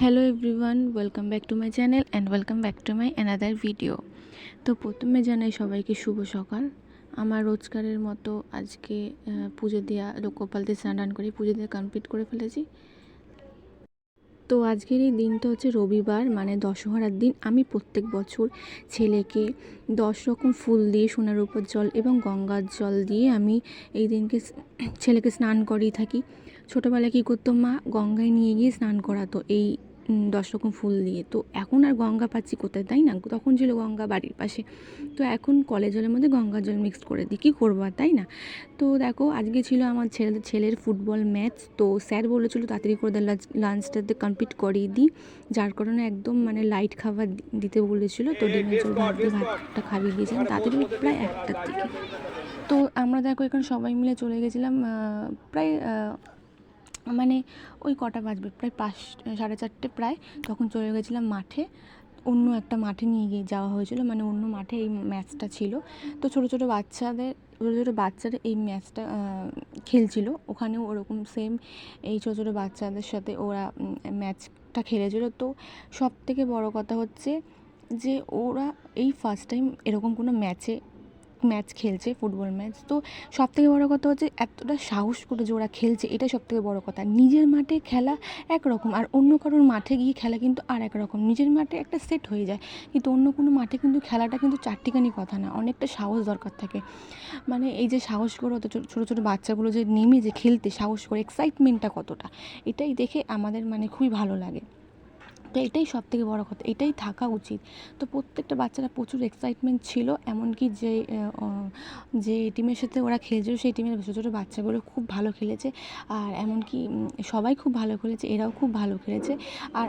Hello everyone welcome back to my channel and welcome back to my another video তো প্রথমে জানাই সবাইকে শুভ সকাল। আমার রোজগারের মতো আজকে পুজো দেওয়া লোকপাল দিয়ে স্নান করে পুজো দিয়ে কমপ্লিট করে ফেলেছি। তো আজকের এই দিনটা হচ্ছে রবিবার মানে দশহরার দিন। আমি প্রত্যেক বছর ছেলেকে দশ রকম ফুল দিয়ে সোনার উপর জল এবং গঙ্গার জল দিয়ে আমি এই দিনকে ছেলেকে স্নান করিয়ে থাকি। ছোটোবেলায় কী করতো মা? গঙ্গায় নিয়ে গিয়ে স্নান করাতো। এই দশ রকম ফুল দিয়ে তো এখন আর গঙ্গা পাচ্ছি কোথায়, তাই না? তখন ছিল গঙ্গা বাড়ির পাশে। তো এখন কলের জলের মধ্যে গঙ্গার জল মিক্সড করে দিই কী করব আর, তাই না? তো দেখো, আজকে ছিল আমার ছেলে, ছেলের ফুটবল ম্যাচ তো স্যার বলেছিল, তাড়াতাড়ি করে লাঞ্চ লাঞ্চটাতে কমপ্লিট করিয়ে দিই যার কারণে একদম মানে লাইট খাবার দিতে বলেছিল। তো ডিমের জল ভাত, ভাতটা খাইয়ে দিয়েছিলাম। তাড়াতাড়ি প্রায় একটার দিকে। তো আমরা দেখো, এখানে সবাই মিলে চলে গেছিলাম প্রায় মানে ওই কটা বাজবে, প্রায় পাঁচ, সাড়ে চারটে প্রায়, তখন চলে গেছিলাম মাঠে। অন্য একটা মাঠে নিয়ে গিয়ে যাওয়া হয়েছিল মানে অন্য মাঠে এই ম্যাচটা ছিল। তো ছোটো ছোটো বাচ্চাদের, ছোটো ছোটো বাচ্চারা এই ম্যাচটা খেলছিল। ওখানেও ওরকম সেম এই ছোটো ছোটো বাচ্চাদের সাথে ওরা ম্যাচটা খেলেছিল। তো সব থেকে বড় কথা হচ্ছে যে ওরা এই ফার্স্ট টাইম এরকম কোনো ম্যাচে ম্যাচ খেলছে, ফুটবল ম্যাচ। তো সব থেকে বড় কথা হচ্ছে এতটা সাহস করে যে ওরা খেলছে এটা সব থেকে বড়ো কথা। নিজের মাঠে খেলা একরকম, আর অন্য কারোর মাঠে গিয়ে খেলা কিন্তু আর এক রকম নিজের মাঠে একটা সেট হয়ে যায়, কিন্তু অন্য কোনো মাঠে কিন্তু খেলাটা কিন্তু চারটিখানি কথা না, অনেকটা সাহস দরকার থাকে। মানে এই যে সাহস করে অত ছোটো ছোটো বাচ্চাগুলো যে নেমে যে খেলতে, সাহস করে এক্সাইটমেন্টটা কতটা, এটাই দেখে আমাদের মানে খুবই ভালো লাগে। তো এটাই সব থেকে বড়ো কথা, এটাই থাকা উচিত। তো প্রত্যেকটা বাচ্চারা প্রচুর এক্সাইটমেন্ট ছিল, এমনকি যে যে টিমের সাথে ওরা খেলছিল, সেই টিমের ছোটো ছোটো বাচ্চাগুলো খুব ভালো খেলেছে। আর এমনকি সবাই খুব ভালো খেলেছে, এরাও খুব ভালো খেলেছে। আর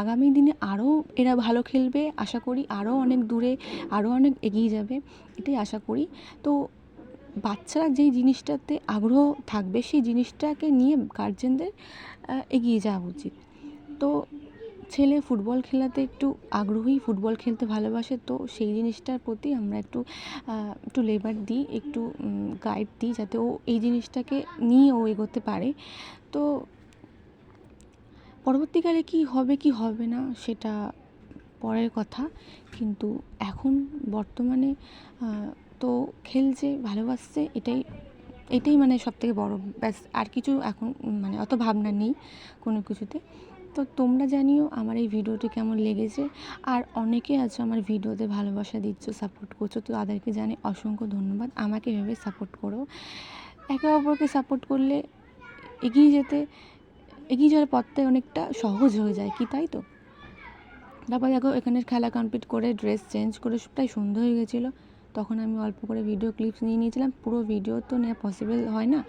আগামী দিনে আরও এরা ভালো খেলবে, আশা করি, আরও অনেক দূরে, আরও অনেক এগিয়ে যাবে, এটাই আশা করি। তো বাচ্চারা যেই জিনিসটাতে আগ্রহ থাকবে, সেই জিনিসটাকে নিয়ে গার্জেনদের এগিয়ে যাওয়া উচিত। তো ছেলে ফুটবল খেলাতে একটু আগ্রহী, ফুটবল খেলতে ভালোবাসে, তো সেই জিনিসটার প্রতি আমরা একটু একটু লেবার দিই, একটু গাইড দিই যাতে ও এই জিনিসটাকে নিয়ে ও এগোতে পারে। তো পরবর্তীকালে কি হবে কি হবে না সেটা পরের কথা। কিন্তু এখন বর্তমানে তো খেলছে, ভালোবাসছে, এটাই এটাই মানে সব থেকে বড় ব্যাস। আর কিছু এখন মানে অত ভাবনা নেই কোনো কিছুতে। তো তোমরা জানিও আমার এই ভিডিওটি কেমন লেগেছে। আর অনেকে আছে আমার ভিডিওতে ভালোবাসা দিচ্ছ সাপোর্ট করছ, তো তাদেরকে জানি অসংখ্য ধন্যবাদ। আমাকে এভাবে সাপোর্ট করো। একে অপরকে সাপোর্ট করলে এগিয়ে যেতে, এগিয়ে যাওয়ার পথটাই অনেকটা সহজ হয়ে যায়, কি তাই তো? তারপর দেখো এখানে খেলা কমপ্লিট করে ড্রেস চেঞ্জ করে প্রায় সন্ধ্যা হয়ে গেছিল। তখন আমি অল্প করে ভিডিও ক্লিপস নিয়ে নিয়েছিলাম। পুরো ভিডিও তো নেওয়া পসিবল হয় না।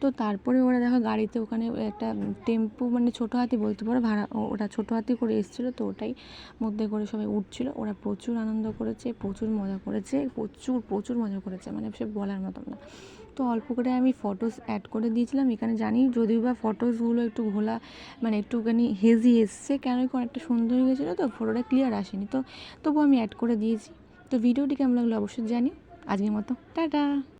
তো তারপরে ওরা দেখো গাড়িতে ওখানে একটা টেম্পু মানে ছোটো হাতি বলতে পারো, ভাড়া, ও- ওটা ছোটো হাতি করে এসেছিল তো ওটাই মধ্যে করে সবাই উঠছিল। ওরা প্রচুর আনন্দ করেছে, প্রচুর মজা করেছে, প্রচুর প্রচুর মজা করেছে মানে সে বলার মতন না। তো অল্প করে আমি ফটোস অ্যাড করে দিয়েছিলাম। এখানে জানি যদিও বা ফটোসগুলো একটু ঘোলা মানে একটুখানি হেজি এসছে, কেন অনেকটা সুন্দর হয়ে গেছিল তো ফটোটা ক্লিয়ার আসেনি। তো তবু আমি অ্যাড করে দিয়েছি। তো ভিডিওটি কেমন লাগল অবশ্যই জানি। আজকের মতো। টাটা।